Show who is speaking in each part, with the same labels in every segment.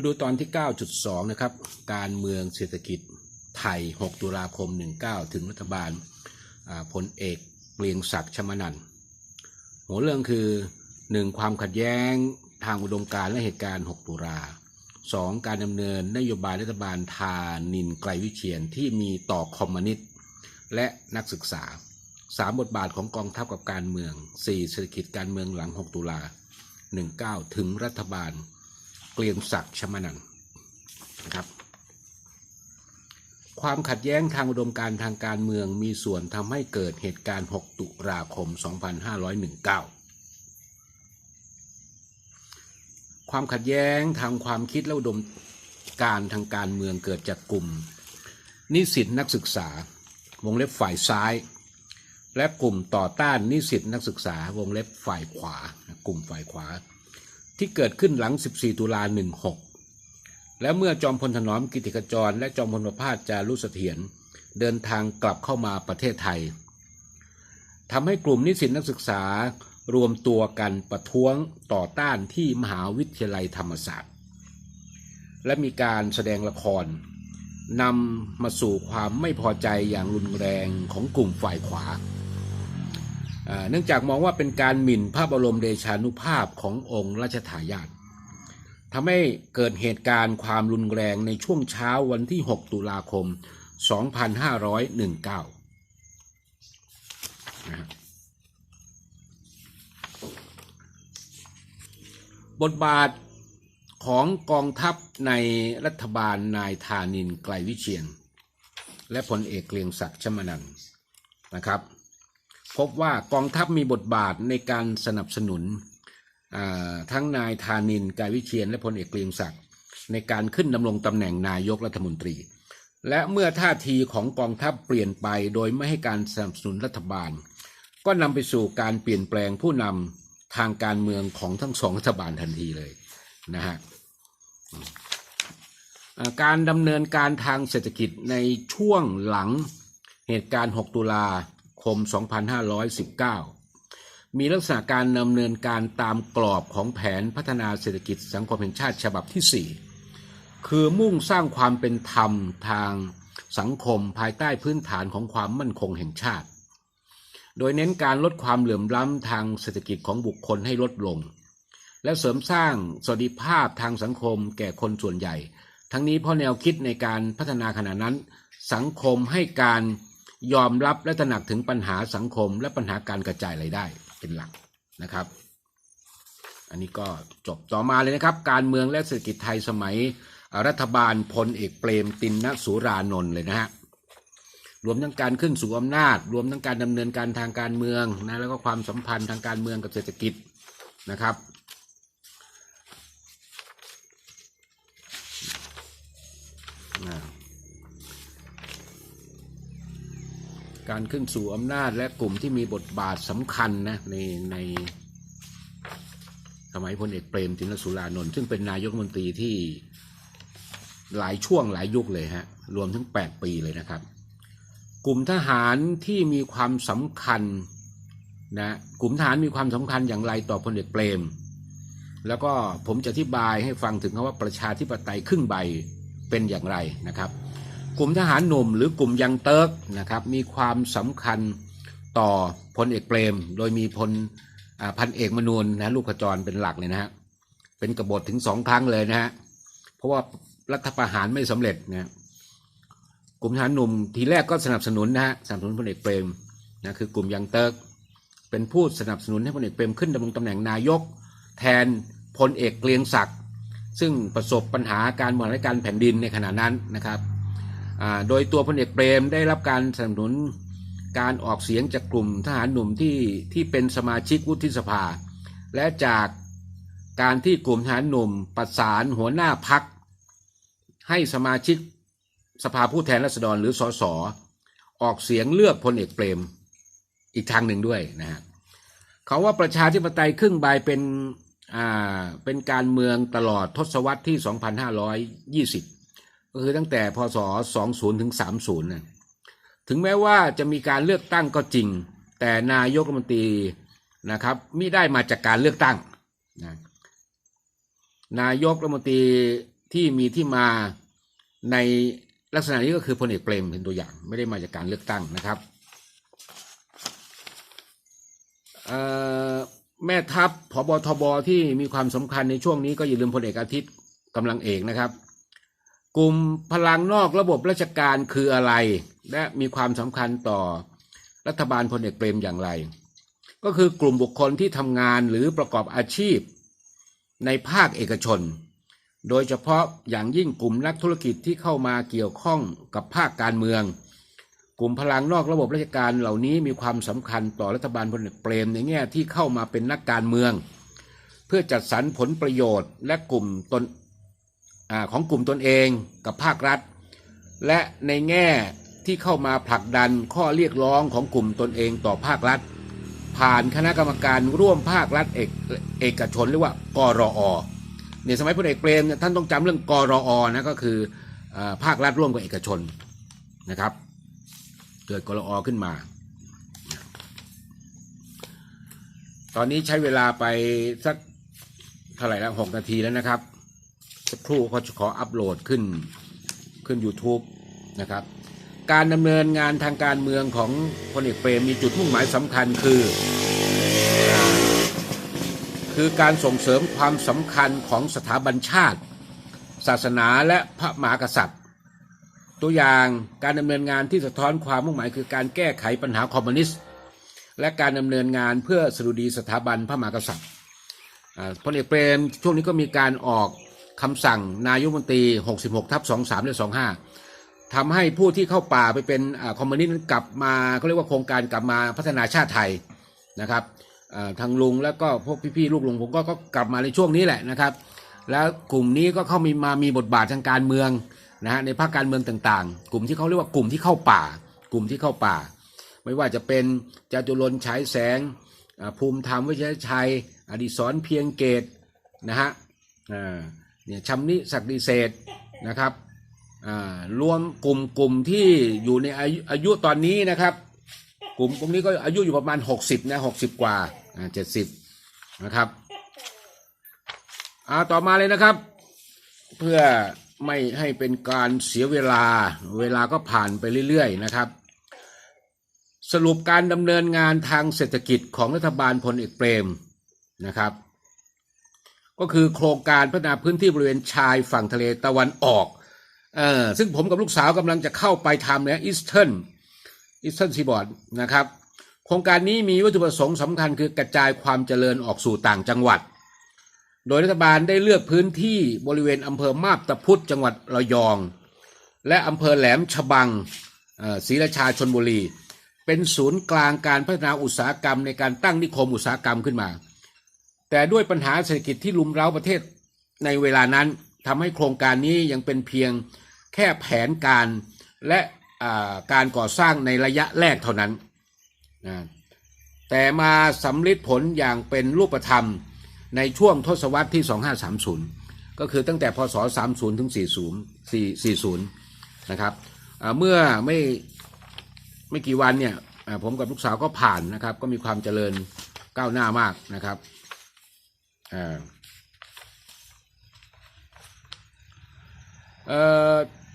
Speaker 1: มาดูตอนที่ 9.2 นะครับ การเมืองเศรษฐกิจไทย 6 ตุลาคม 19 ถึงรัฐบาลพลเอกเกรียงศักดิ์ชมานันหัวเรื่องคือ 1. ความขัดแย้งทางอุดมการณ์และเหตุการณ์ 6 ตุลา 2. การดำเนินนโยบายรัฐบาลทานินไกลวิเชียนที่มีต่อคอมมิวนิสต์และนักศึกษา 3. บทบาทของกองทัพกับการเมือง 4. เศรษฐกิจการเมืองหลัง 6 ตุลา 19 ถึงรัฐบาล เกรียงศักดิ์ชมานันนะครับ ความขัดแย้งทางอุดมการทางการเมืองมีส่วนทำให้เกิดเหตุการณ์ 6 ตุลาคม 2519 ความขัดแย้งทางความคิดและอุดมการทางการเมืองเกิดจากกลุ่ม นิสิตนักศึกษาวงเล็บฝ่ายซ้าย และกลุ่มต่อต้านนิสิตนักศึกษาวงเล็บฝ่ายขวากลุ่มฝ่ายขวา ที่เกิดขึ้นหลัง 14 ตุลา 16 และเมื่อจอมพลถนอมกิติขจร และจอมพลประภาสจารุเสถียรเดินทางกลับเข้ามาประเทศไทยทำให้กลุ่มนิสิตนักศึกษารวมตัวกันประท้วงต่อต้านที่มหาวิทยาลัยธรรมศาสตร์ และมีการแสดงละครนำมาสู่ความไม่พอใจอย่างรุนแรงของกลุ่มฝ่ายขวา เนื่องจากมองว่าเป็นการหมิ่นพระบรมเดชานุภาพขององค์รัชทายาททำให้เกิดเหตุการณ์ความรุนแรงในช่วงเช้าวันที่ 6 ตุลาคม 2519นะฮะบทบาทของกองทัพในรัฐบาลนายธานินไกลวิเชียน และพลเอกเกรียงศักดิ์ชมนันท์นะครับ พบว่ากองทัพมีบทบาทในการสนับสนุนทั้งนายธานินไกรวิเชียนและพลเอกเกรียงศักดิ์ในการขึ้นดำรงตำแหน่งนายกรัฐมนตรี และเมื่อท่าทีของกองทัพเปลี่ยนไปโดยไม่ให้การสนับสนุนรัฐบาล ก็นำไปสู่การเปลี่ยนแปลงผู้นำทางการเมืองของทั้งสองรัฐบาลทันทีเลยนะฮะการดำเนินการทางเศรษฐกิจในช่วงหลังเหตุการณ์ 6 ตุลา ม 2519 มีลักษณะการดำเนินการตามกรอบของแผนพัฒนาเศรษฐกิจสังคมแห่งชาติฉบับที่ 4 คือมุ่งสร้างความเป็นธรรมทางสังคมภายใต้พื้นฐานของความมั่นคงแห่งชาติ โดยเน้นการลดความเหลื่อมล้ำทางเศรษฐกิจของบุคคลให้ลดลง และเสริมสร้างสวัสดิภาพทางสังคมแก่คนส่วนใหญ่ ทั้งนี้เพราะแนวคิดในการพัฒนาขณะนั้น สังคมให้การ ยอมรับและตระหนักถึงปัญหาสังคม และปัญหาการกระจายรายได้เป็นหลักนะครับ อันนี้ก็จบต่อมาเลยนะครับ การเมืองและเศรษฐกิจไทยสมัยรัฐบาลพลเอกเปรมตินนสุรานนท์เลยนะฮะรวมทั้งการขึ้นสู่อำนาจ รวมทั้งการดำเนินการทางการเมืองนะแล้วก็ความสัมพันธ์ทางการเมืองกับเศรษฐกิจนะครับอ่า การขึ้นสู่อำนาจและกลุ่มที่มีบทบาทสำคัญนะในในสมัยพลเอกเปรมตินสุรานนท์ซึ่งเป็นนายกรัฐมนตรีที่หลายช่วงหลายยุคเลยฮะรวมถึง 8 ปีเลยนะครับ กลุ่มทหารที่มีความสำคัญนะกลุ่มทหารมีความสำคัญอย่างไรต่อพลเอกเปรม แล้วก็ผมจะอธิบายให้ฟังถึงคำว่าประชาธิปไตยครึ่งใบเป็นอย่างไรนะครับ กลุ่มทหารหนุ่มหรือกลุ่มยังเติร์กนะครับมีความสำคัญต่อพลเอกเปรม โดยมีพลพันเอกมนูนนะลูกขจรเป็นหลักเลยนะฮะเป็นกบฏถึงสองครั้งเลยนะฮะเพราะว่ารัฐประหารไม่สำเร็จนะกลุ่มทหารหนุ่มทีแรกก็สนับสนุนนะฮะสนับสนุนพลเอกเปรมนะคือกลุ่มยังเติร์กเป็นผู้สนับสนุนให้พลเอกเปรมขึ้นดำรงตำแหน่งนายก แทนพลเอกเกรียงศักดิ์ซึ่งประสบปัญหาการบริหารการแผ่นดินในขณะนั้นนะครับ โดยตัวพลเอกเปรมได้รับการสนับสนุนการออกเสียงจากกลุ่มทหารหนุ่มที่ที่เป็นสมาชิกวุฒิสภา และจากการที่กลุ่มทหารหนุ่มประสานหัวหน้าพักให้สมาชิกสภาผู้แทนราษฎรหรือสสออกเสียงเลือกพลเอกเปรมอีกทางหนึ่งด้วยนะฮะเขาว่าประชาธิปไตยครึ่งใบเป็นอ่าเป็นการเมืองตลอดทศวรรษที่ 2520 ก็คือตั้งแต่พศ 20 ถึง 30นะถึงแม้ว่าจะมีการเลือกตั้งก็จริง แต่นายกรัฐมนตรีนะครับมิได้มาจากการเลือกตั้งนะนายกรัฐมนตรีที่มีที่มาในลักษณะนี้ก็คือพลเอกเปรมเป็นตัวอย่าง ไม่ได้มาจากการเลือกตั้งนะครับแม่ทัพผบทบที่มีความสำคัญในช่วงนี้ก็อย่าลืมพลเอกอาทิตย์กำลังเอกนะครับ กลุ่มพลังนอกระบบราชการคืออะไร และมีความสำคัญต่อรัฐบาลพลเอกเปรมอย่างไร ก็คือกลุ่มบุคคลที่ทำงานหรือประกอบอาชีพ ในภาคเอกชน โดยเฉพาะอย่างยิ่งกลุ่มนักธุรกิจที่เข้ามาเกี่ยวข้องกับภาคการเมือง กลุ่มพลังนอกระบบราชการเหล่านี้มีความสำคัญต่อรัฐบาลพลเอกเปรมในแง่ที่เข้ามาเป็นนักการเมือง เพื่อจัดสรรผลประโยชน์และกลุ่มตน อของกลุ่มตนเองกับภาครัฐ และในแง่ที่เข้ามาผลักดันข้อเรียกร้องของกลุ่มตนเองต่อภาครัฐ ผ่านคณะกรรมการร่วมภาครัฐเอกเอกชนเรียกว่ากรออในสมัยพลเอกเปรมท่านต้องจำเรื่องกรออนะก็คืออภาครัฐร่วมกับเอกชนนะครับ เกิดกรอขึ้นมา ตอนนี้ใช้เวลาไปสักเท่าไหร่แล้วหกนาทีแล้วนะครับ สักครู่เขาจะขออัปโหลดขึ้นขึ้น YouTube นะครับ การดำเนินงานทางการเมืองของพลเอกเปรมมีจุดมุ่งหมายสำคัญคือ คือการส่งเสริมความสำคัญของสถาบันชาติ ศาสนาและพระมหากษัตริย์ ตัวอย่างการดำเนินงานที่สะท้อนความมุ่งหมายคือการแก้ไขปัญหาคอมมิวนิสต์และการดำเนินงานเพื่อสดุดีสถาบันพระมหากษัตริย์อ่าพลเอกเปรมช่วงนี้ก็มีการออก คำสั่งนายกรัฐมนตรี 66ทับ23และ25ทำให้ผู้ที่เข้าป่าไปเป็นอคอมมิวนิสต์กลับมาเขาเรียกว่าโครงการกลับมาพัฒนาชาติไทยนะครับทางลุงแล้วก็พวกพี่ๆลูกลุงผมก็ก็กลับมาในช่วงนี้แหละนะครับ แล้วกลุ่มนี้ก็เข้ามีมามีบทบาททางการเมืองนะฮะในภาคการเมืองต่างๆ กลุ่มที่เขาเรียกว่ากลุ่มที่เข้าป่า กลุ่มที่เข้าป่า ไม่ว่าจะเป็นจตุรนฉายแสงภูมิธรรมวิชยชัย อดิศรเพียงเกตนะฮะอ่า เนี่ยชำนิศักดิเศษนะครับอ่ารวมกลุ่มกลุ่มที่อยู่ในอายุอายุตอนนี้นะครับ กลุ่มกลุ่มนี้ก็อายุอยู่ประมาณ 60นะ60 กว่าอ่า70นะครับอ่าต่อมาเลยนะครับ เพื่อไม่ให้เป็นการเสียเวลาเวลาก็ผ่านไปเรื่อยๆนะครับ สรุปการดำเนินงานทางเศรษฐกิจของรัฐบาลพลเอกเปรมนะครับ ก็คือโครงการพัฒนาพื้นที่บริเวณชายฝั่งทะเลตะวันออกเออซึ่งผมกับลูกสาวกำลังจะเข้าไปทำเนี่ยอีสเทิร์นอีสเทิร์นซีบอร์ดนะครับ โครงการนี้มีวัตถุประสงค์สำคัญคือกระจายความเจริญออกสู่ต่างจังหวัด โดยรัฐบาลได้เลือกพื้นที่บริเวณอำเภอมาบตาพุธจังหวัดระยอง และอำเภอแหลมฉบังอ่อศรีราชาชนบุรี เป็นศูนย์กลางการพัฒนาอุตสาหกรรมในการตั้งนิคมอุตสาหกรรมขึ้นมา แต่ด้วยปัญหาเศรษฐกิจที่ลุมเร้าประเทศในเวลานั้นทำให้โครงการนี้ยังเป็นเพียงแค่แผนการและการก่อสร้างในระยะแรกเท่านั้นนะแต่มาสำลิดผลอย่างเป็นรูปธรรมในช่วงทศวรรษที่ 2530 ก็คือตั้งแต่พศ 30 ถึง 40 40 นะครับเมื่อไม่ไม่กี่วันเนี่ยผมกับลูกสาวก็ผ่านนะครับ ก็มีความเจริญก้าวหน้ามากนะครับ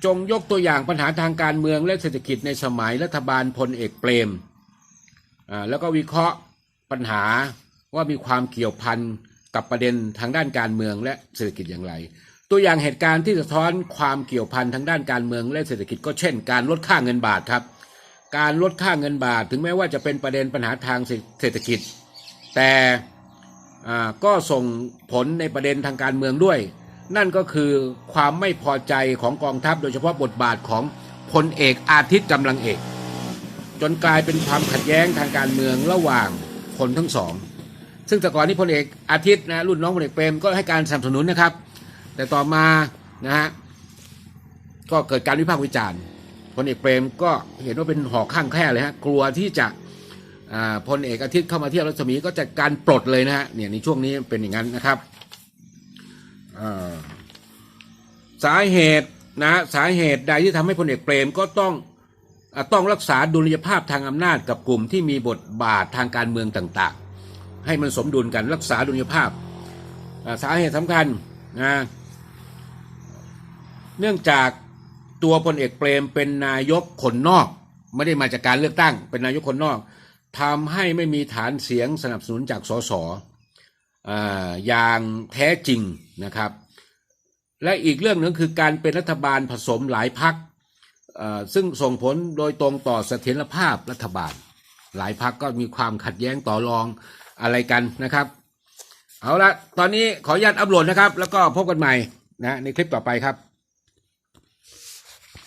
Speaker 1: จงยกตัวอย่างปัญหาทางการเมืองและเศรษฐกิจในสมัยรัฐบาลพลเอกเปรม แล้วก็วิเคราะห์ปัญหาว่ามีความเกี่ยวพันกับประเด็นทางด้านการเมืองและเศรษฐกิจอย่างไร ตัวอย่างเหตุการณ์ที่สะท้อนความเกี่ยวพันทางด้านการเมืองและเศรษฐกิจก็เช่น การลดค่าเงินบาทครับ การลดค่าเงินบาทถึงแม้ว่าจะเป็นประเด็นปัญหาทางเศรษฐกิจ แต่ ก็ส่งผลในประเด็นทางการเมืองด้วย นั่นก็คือความไม่พอใจของกองทัพโดยเฉพาะบทบาทของพลเอกอาทิตย์กำลังเอก จนกลายเป็นความขัดแย้งทางการเมืองระหว่างคนทั้งสอง ซึ่งแต่ก่อนนี้พลเอกอาทิตย์นะรุ่นน้องพลเอกเปรมก็ให้การสนับสนุนนะครับ แต่ต่อมานะฮะก็เกิดการวิพากษ์วิจารณ์พลเอกเปรมก็เห็นว่าเป็นหอกข้างแค่เลยฮะกลัวที่จะ พลเอกอาทิตย์เข้ามาเที่ยวรัศมีก็จัดการปลดเลยนะฮะเนี่ยในช่วงนี้เป็นอย่างนั้นนะครับสาเหตุนะสาเหตุใดที่ทำให้พลเอกเปรมก็ต้องต้องรักษาดุลยภาพทางอำนาจกับกลุ่มที่มีบทบาททางการเมืองต่างๆ ให้มันสมดุลกันรักษาดุลยภาพสาเหตุสำคัญนะเนื่องจากตัวพลเอกเปรมเป็นนายกคนนอก ไม่ได้มาจากการเลือกตั้ง เป็นนายกคนนอก ทำให้ไม่มีฐานเสียงสนับสนุนจากสสออย่างแท้จริงนะครับ และอีกเรื่องหนึ่งคือการเป็นรัฐบาลผสมหลายพักซึ่งส่งผลโดยตรงต่อเสถียรภาพรัฐบาล หลายพักก็มีความขัดแย้งต่อรองอะไรกันนะครับ เอาละตอนนี้ขออนุญาตอัปโหลดนะครับ แล้วก็พบกันใหม่นะในคลิปต่อไปครับ